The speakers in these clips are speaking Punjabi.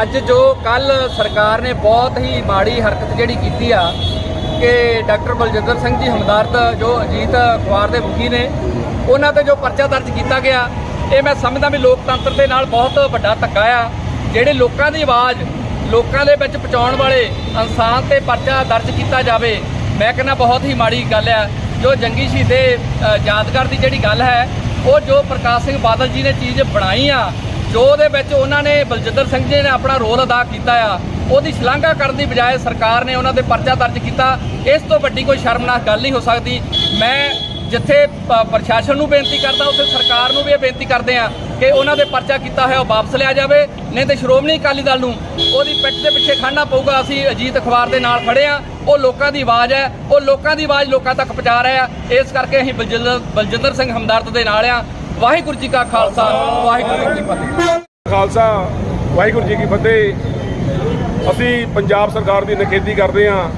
ਅੱਜ ਜੋ ਕੱਲ ਸਰਕਾਰ ਨੇ ਬਹੁਤ ਹੀ ਮਾੜੀ ਹਰਕਤ ਜਿਹੜੀ ਕੀਤੀ ਆ ਕਿ ਡਾਕਟਰ ਬਲਜਿੰਦਰ ਸਿੰਘ ਜੀ ਹਮਦਰਦ, ਜੋ ਅਜੀਤ ਅਖਬਾਰ ਦੇ ਮੁਖੀ ਨੇ, ਉਹਨਾਂ ਤੇ ਜੋ ਪਰਚਾ ਦਰਜ ਕੀਤਾ ਗਿਆ, ਇਹ ਮੈਂ ਸਮਝਦਾ ਵੀ ਲੋਕਤੰਤਰ ਦੇ ਨਾਲ ਬਹੁਤ ਵੱਡਾ ਧੱਕਾ ਆ। ਜਿਹੜੇ ਲੋਕਾਂ ਦੀ ਆਵਾਜ਼, ਲੋਕਾਂ ਦੇ ਵਿੱਚ ਪਹੁੰਚਾਉਣ ਵਾਲੇ ਇਨਸਾਨ ਤੇ ਪਰਚਾ ਦਰਜ ਕੀਤਾ ਜਾਵੇ, ਮੈਂ ਕਹਿੰਦਾ ਬਹੁਤ ਹੀ ਮਾੜੀ ਗੱਲ ਆ। ਜੋ ਜੰਗੀ ਸ਼ਹੀਦੇ ਯਾਦਗਾਰ ਦੀ ਜਿਹੜੀ ਗੱਲ ਹੈ, ਉਹ ਜੋ ਪ੍ਰਕਾਸ਼ ਸਿੰਘ ਬਾਦਲ ਜੀ ਨੇ ਚੀਜ਼ ਬਣਾਈ ਆ ਜੋ ਉਹਦੇ ਵਿੱਚ ਉਹਨਾਂ ਨੇ, ਬਲਜਿੰਦਰ ਸਿੰਘ ਜੀ ਨੇ ਆਪਣਾ ਰੋਲ ਅਦਾ ਕੀਤਾ ਆ, ਉਹਦੀ ਸ਼ਲਾਘਾ ਕਰਨ ਦੀ ਬਜਾਏ ਸਰਕਾਰ ਨੇ ਉਹਨਾਂ ਦੇ ਪਰਚਾ ਦਰਜ ਕੀਤਾ। ਇਸ ਤੋਂ ਵੱਡੀ ਕੋਈ ਸ਼ਰਮਨਾਕ ਗੱਲ ਨਹੀਂ ਹੋ ਸਕਦੀ। ਮੈਂ ਜਿੱਥੇ ਪ- ਪ੍ਰਸ਼ਾਸਨ ਨੂੰ ਬੇਨਤੀ ਕਰਦਾ, ਉੱਥੇ ਸਰਕਾਰ ਨੂੰ ਵੀ ਇਹ ਬੇਨਤੀ ਕਰਦੇ ਆ ਕਿ ਉਹਨਾਂ ਦੇ ਪਰਚਾ ਕੀਤਾ ਹੋਇਆ ਉਹ ਵਾਪਸ ਲਿਆ ਜਾਵੇ। ਨਹੀਂ ਤੇ ਸ਼੍ਰੋਮਣੀ ਅਕਾਲੀ ਦਲ ਨੂੰ ਉਹਦੀ ਪਿੱਠ ਦੇ ਪਿੱਛੇ ਖੜਨਾ ਪਊਗਾ। ਅਸੀਂ ਅਜੀਤ ਅਖਬਾਰ ਦੇ ਨਾਲ ਖੜੇ ਆ ਉਹ ਲੋਕਾਂ ਦੀ ਆਵਾਜ਼ ਹੈ। ਉਹ ਲੋਕਾਂ ਦੀ ਆਵਾਜ਼ ਲੋਕਾਂ ਤੱਕ ਪਹੁੰਚਾ ਰਿਹਾ ਇਸ ਕਰਕੇ ਅਸੀਂ ਬਲਜਿੰਦਰ ਬਲਜਿੰਦਰ ਸਿੰਘ ਹਮਦਰਦ ਦੇ ਨਾਲ ਆ ਵਾਹਿਗੁਰੂ ਜੀ ਕਾ ਖਾਲਸਾ, ਵਾਹਿਗੁਰੂ ਜੀ ਕੀ ਫਤਿਹ। ਖਾਲਸਾ, ਵਾਹਿਗੁਰੂ ਜੀ ਕੀ ਫਤਿਹ। ਅਸੀਂ ਪੰਜਾਬ ਸਰਕਾਰ ਦੀ ਨਿਖੇਧੀ ਕਰਦੇ ਹਾਂ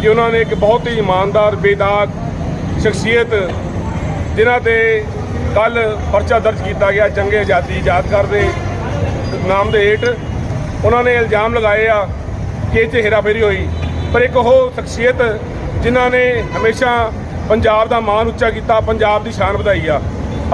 ਕਿ ਉਹਨਾਂ ਨੇ ਇੱਕ ਬਹੁਤ ਹੀ ਇਮਾਨਦਾਰ, ਬੇਦਾਗ ਸ਼ਖਸੀਅਤ, ਜਿਨ੍ਹਾਂ ਤੇ ਕੱਲ ਪਰਚਾ ਦਰਜ ਕੀਤਾ ਗਿਆ ਚੰਗੇ ਆਜ਼ਾਦੀ ਯਾਦਗਾਰ ਦੇ ਨਾਮ ਦੇ ਹੇਠ। ਉਹਨਾਂ ਨੇ ਇਲਜ਼ਾਮ ਲਗਾਏ ਆ ਕਿ ਇਹ 'ਚ ਹੇਰਾਫੇਰੀ ਹੋਈ। ਪਰ ਇੱਕ ਉਹ ਸ਼ਖਸੀਅਤ ਜਿਨ੍ਹਾਂ ਨੇ ਹਮੇਸ਼ਾ ਪੰਜਾਬ ਦਾ ਮਾਣ ਉੱਚਾ ਕੀਤਾ, ਪੰਜਾਬ ਦੀ ਸ਼ਾਨ ਵਧਾਈ ਆ।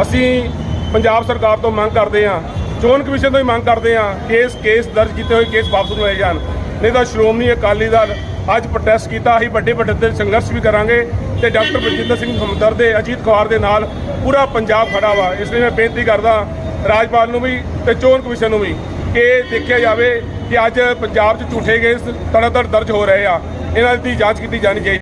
ਅਸੀਂ ਪੰਜਾਬ ਸਰਕਾਰ ਤੋਂ ਮੰਗ ਕਰਦੇ ਹਾਂ, ਚੋਣ ਕਮਿਸ਼ਨ ਤੋਂ ਹੀ ਮੰਗ ਕਰਦੇ ਹਾਂ ਕਿ ਕੇਸ ਦਰਜ ਕੀਤੇ ਹੋਏ ਕੇਸ ਵਾਪਸ ਲਏ ਜਾਣ। ਨਹੀਂ ਤਾਂ ਸ਼੍ਰੋਮਣੀ ਅਕਾਲੀ ਦਲ ਅੱਜ ਪ੍ਰੋਟੈਸਟ ਕੀਤਾ, ਅਸੀਂ ਵੱਡੇ ਵੱਡੇ ਤੇ ਸੰਘਰਸ਼ ਵੀ ਕਰਾਂਗੇ ਤੇ ਡਾਕਟਰ ਬਲਜਿੰਦਰ ਸਿੰਘ ਹਮਦਰ ਦੇ, ਅਜੀਤ ਕੁਮਾਰ ਦੇ ਨਾਲ ਪੂਰਾ ਪੰਜਾਬ ਖੜਾ ਵਾ। ਇਸ ਲਈ ਮੈਂ ਬੇਨਤੀ ਕਰਦਾ ਰਾਜਪਾਲ ਨੂੰ ਵੀ ਤੇ ਚੋਣ ਕਮਿਸ਼ਨ ਨੂੰ ਵੀ ਕਿ ਦੇਖਿਆ ਜਾਵੇ ਕਿ ਅੱਜ ਪੰਜਾਬ 'ਚ ਝੂਠੇ ਕੇਸ ਤੜਾਤੜ ਦਰਜ ਹੋ ਰਹੇ ਆ। ਇਹਨਾਂ ਦੀ ਜਾਂਚ ਕੀਤੀ ਜਾਣੀ ਚਾਹੀਦੀ।